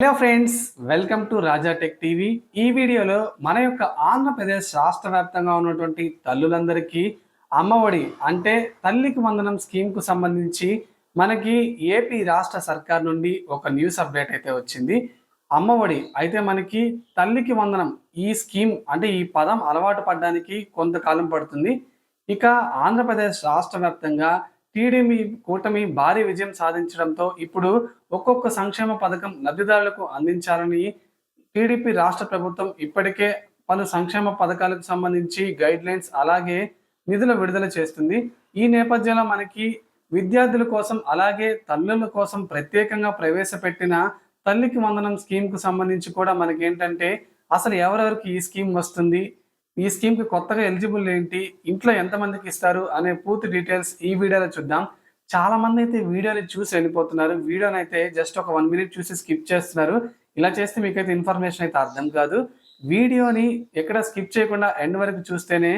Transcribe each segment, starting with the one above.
Hello friends welcome to Raja tech TV ఈ వీడియోలో మన యొక్క ఆంధ్రప్రదేశ్ రాష్ట్ర వ్యాప్తంగా ఉన్నటువంటి తల్లులందరికీ అమ్మఒడి అంటే తల్లికి వందనం స్కీమ్కు సంబంధించి మనకి ఏపీ రాష్ట్ర సర్కార్ నుండి ఒక న్యూస్ అప్డేట్ అయితే వచ్చింది. అమ్మఒడి అయితే మనకి తల్లికి వందనం ఈ స్కీమ్ అంటే ఈ పదం అలవాటు పడడానికి కొంతకాలం పడుతుంది. ఇక ఆంధ్రప్రదేశ్ రాష్ట్ర వ్యాప్తంగా టీడీపీ కూటమి భారీ విజయం సాధించడంతో ఇప్పుడు ఒక్కొక్క సంక్షేమ పథకం లబ్ధిదారులకు అందించాలని టీడీపీ రాష్ట్ర ప్రభుత్వం ఇప్పటికే పలు సంక్షేమ పథకాలకు సంబంధించి గైడ్ లైన్స్ అలాగే నిధుల విడుదల చేస్తుంది. ఈ నేపథ్యంలో మనకి విద్యార్థుల కోసం అలాగే తల్లుల కోసం ప్రత్యేకంగా ప్రవేశపెట్టిన తల్లికి వందనం స్కీమ్కు సంబంధించి కూడా మనకి ఏంటంటే అసలు ఎవరెవరికి ఈ స్కీమ్ వస్తుంది? ఈ స్కీమ్కి కొత్తగా ఎలిజిబుల్ ఏంటి ఇంట్లో ఎంతమందికి ఇస్తారు అనే పూర్తి డీటెయిల్స్ ఈ వీడియోలో చూద్దాం. చాలా మంది అయితే వీడియోని చూసి వెళ్ళిపోతున్నారు. వీడియోని అయితే జస్ట్ ఒక వన్ మినిట్ చూసి స్కిప్ చేస్తున్నారు. ఇలా చేస్తే మీకైతే ఇన్ఫర్మేషన్ అయితే అర్థం కాదు. వీడియోని ఎక్కడ స్కిప్ చేయకుండా ఎండ్ వరకు చూస్తేనే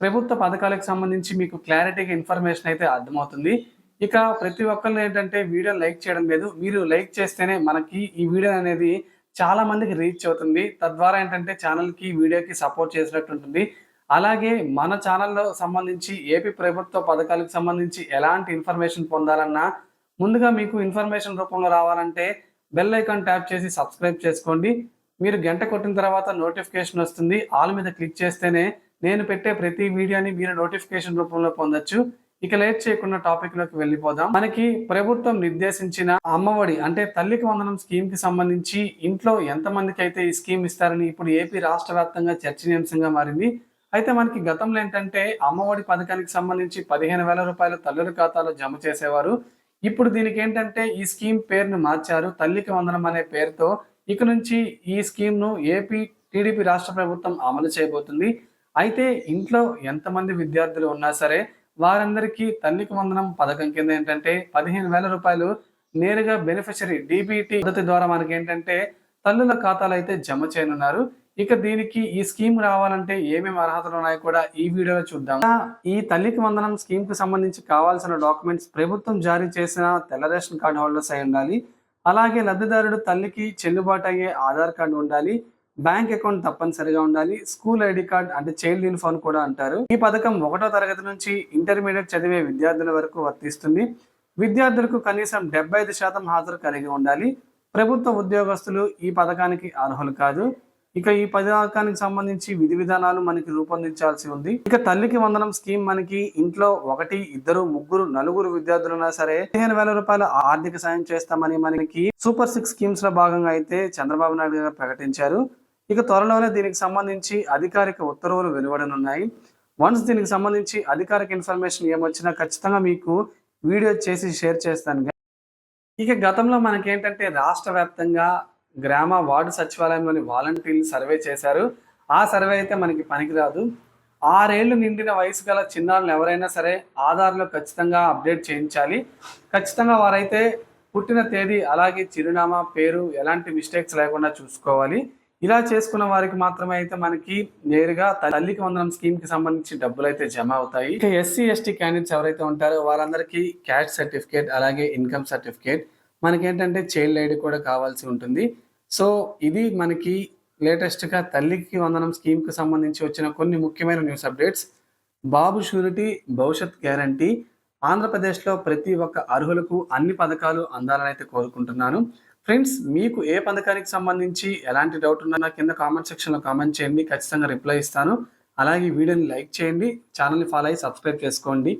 ప్రభుత్వ పథకాలకు సంబంధించి మీకు క్లారిటీగా ఇన్ఫర్మేషన్ అయితే అర్థమవుతుంది. ఇక ప్రతి ఒక్కళ్ళు ఏంటంటే వీడియో లైక్ చేయడం లేదు. మీరు లైక్ చేస్తేనే మనకి ఈ వీడియో అనేది చాలా మందికి రీచ్ అవుతుంది. తద్వారా ఏంటంటే ఛానల్కి వీడియోకి సపోర్ట్ చేసినట్టు ఉంటుంది. అలాగే మన ఛానల్లో సంబంధించి ఏపీ ప్రభుత్వ పథకాలకు సంబంధించి ఎలాంటి ఇన్ఫర్మేషన్ పొందాలన్నా ముందుగా మీకు ఇన్ఫర్మేషన్ రూపంలో రావాలంటే బెల్ ఐకాన్ ట్యాప్ చేసి సబ్స్క్రైబ్ చేసుకోండి. మీరు గంట కొట్టిన తర్వాత నోటిఫికేషన్ వస్తుంది. ఆల్ మీద క్లిక్ చేస్తేనే నేను పెట్టే ప్రతి వీడియోని మీరు నోటిఫికేషన్ రూపంలో పొందొచ్చు. ఇక లేట్ చేయకుండా టాపిక్లోకి వెళ్ళిపోదాం. మనకి ప్రభుత్వం నిర్దేశించిన అమ్మఒడి అంటే తల్లికి వందనం స్కీమ్కి సంబంధించి ఇంట్లో ఎంత మందికి అయితే ఈ స్కీమ్ ఇస్తారని ఇప్పుడు ఏపీ రాష్ట్ర వ్యాప్తంగా చర్చనీయాంశంగా మారింది. అయితే మనకి గతంలో ఏంటంటే అమ్మఒడి పథకానికి సంబంధించి పదిహేను వేల రూపాయలు తల్లుల ఖాతాలో జమ చేసేవారు. ఇప్పుడు దీనికి ఏంటంటే ఈ స్కీమ్ పేరును మార్చారు తల్లికి వందనం అనే పేరుతో. ఇక నుంచి ఈ స్కీమ్ను ఏపీ టీడీపీ రాష్ట్ర ప్రభుత్వం అమలు చేయబోతుంది. అయితే ఇంట్లో ఎంతమంది విద్యార్థులు ఉన్నా సరే వారందరికీ తల్లికి వందనం. పథకం కింద ఏంటంటే పదిహేను వేల రూపాయలు నేరుగా బెనిఫిషరీ డిబిటి పద్ధతి ద్వారా మనకి ఏంటంటే తల్లుల ఖాతాలు అయితే జమ చేయనున్నారు. ఇక దీనికి ఈ స్కీమ్ రావాలంటే ఏమేమి అర్హతలు ఉన్నాయో కూడా ఈ వీడియోలో చూద్దాం. ఈ తల్లికి వందనం స్కీమ్కు సంబంధించి కావాల్సిన డాక్యుమెంట్స్ ప్రభుత్వం జారీ చేసిన తెల్ల రేషన్ కార్డు హోల్డర్స్ అయి ఉండాలి. అలాగే లబ్ధిదారుడు తల్లికి చెల్లుబాటు అయ్యే ఆధార్ కార్డు ఉండాలి. బ్యాంక్ అకౌంట్ తప్పనిసరిగా ఉండాలి. స్కూల్ ఐడి కార్డ్ అంటే చైల్డ్ యూనిఫామ్ కూడా అంటారు. ఈ పథకం ఒకటో తరగతి నుంచి ఇంటర్మీడియట్ చదివే విద్యార్థుల వరకు వర్తిస్తుంది. విద్యార్థులకు కనీసం డెబ్బై ఐదు శాతం హాజరు కలిగి ఉండాలి. ప్రభుత్వ ఉద్యోగస్తులు ఈ పథకానికి అర్హులు కాదు. ఇక ఈ పథకానికి సంబంధించి విధి విధానాలు మనకి రూపొందించాల్సి ఉంది. ఇక తల్లికి వందనం స్కీమ్ మనకి ఇంట్లో ఒకటి ఇద్దరు ముగ్గురు నలుగురు విద్యార్థులున్నా సరే పదిహేను వేల రూపాయల ఆర్థిక సాయం చేస్తామని మనకి సూపర్ సిక్స్ స్కీమ్స్లో భాగంగా అయితే చంద్రబాబు నాయుడు గారు ప్రకటించారు. ఇక త్వరలోనే దీనికి సంబంధించి అధికారిక ఉత్తర్వులు వెలువడనున్నాయి. వన్స్ దీనికి సంబంధించి అధికారిక ఇన్ఫర్మేషన్ ఏమొచ్చినా ఖచ్చితంగా మీకు వీడియో చేసి షేర్ చేస్తాను. ఇక గతంలో మనకేంటంటే రాష్ట్ర వ్యాప్తంగా గ్రామ వార్డు సచివాలయంలోని వాలంటీర్లు సర్వే చేశారు. ఆ సర్వే అయితే మనకి పనికిరాదు. ఆరేళ్ళు నిండిన వయసు గల చిన్నారులు ఎవరైనా సరే ఆధార్లో ఖచ్చితంగా అప్డేట్ చేయించాలి. ఖచ్చితంగా వారైతే పుట్టిన తేదీ అలాగే చిరునామా పేరు ఎలాంటి మిస్టేక్స్ లేకుండా చూసుకోవాలి. ఇలా చేసుకున్న వారికి మాత్రమే అయితే మనకి నేరుగా తల్లికి వందనం స్కీమ్కి సంబంధించి డబ్బులు అయితే జమ అవుతాయి. ఇక ఎస్సీ ఎస్టీ క్యాండిడేట్స్ ఎవరైతే ఉంటారో వారందరికీ క్యాష్ సర్టిఫికేట్ అలాగే ఇన్కమ్ సర్టిఫికేట్ మనకేంటంటే చైల్డ్ ఐడి కూడా కావాల్సి ఉంటుంది. సో ఇది మనకి లేటెస్ట్గా తల్లికి వందనం స్కీమ్కి సంబంధించి వచ్చిన కొన్ని ముఖ్యమైన న్యూస్ అప్డేట్స్ బాబు షూరిటీ భవిష్యత్ గ్యారంటీ ఆంధ్రప్రదేశ్లో ప్రతి ఒక్క అర్హులకు అన్ని పథకాలు అందాలని అయితే కోరుకుంటున్నాను. ఫ్రెండ్స్ మీకు ఏ పథకానికి సంబంధించి ఎలాంటి డౌట్ ఉన్నా కింద కామెంట్ సెక్షన్లో కామెంట్ చేయండి. ఖచ్చితంగా రిప్లై ఇస్తాను. అలాగే వీడియోని లైక్ చేయండి. ఛానల్ని ఫాలో అయ్యి సబ్స్క్రైబ్ చేసుకోండి.